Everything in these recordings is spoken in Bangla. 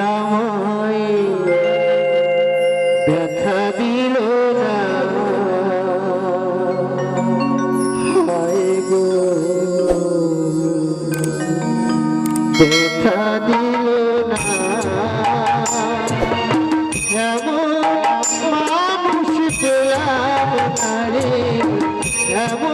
আমায় ব্যথা দিল না। হায় গো। ব্যথা দিল না। এমন মানুষ পেলাম না রে। এমন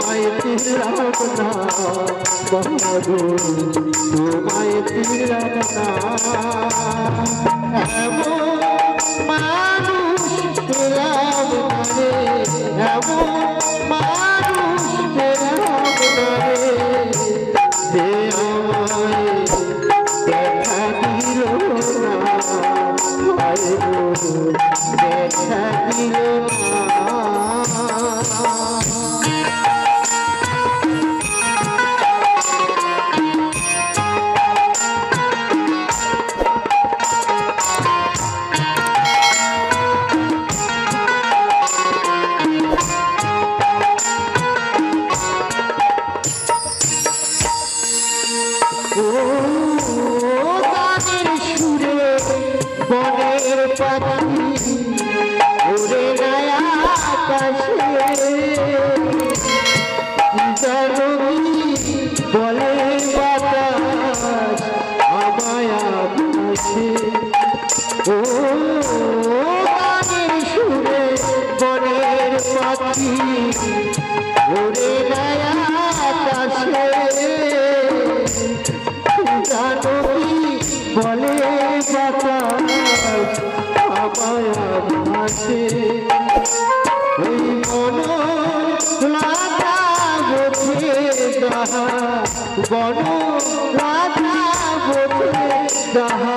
তোমায় পিলাব না বন্ধু তোমায় পিলাব না এমন মানুষ পেলাম রে এমন মানুষ পেলাম রে যে আমায় দেখা দিল না ভাই দেখা দিল না আছে। ও, গানের সুরে বনের পাখি, ওরে আকাশে। জানো কি বলে বাতাস ওই মন লাটা গোছে দাহা বন লাটা গোছে দাহা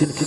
না হায়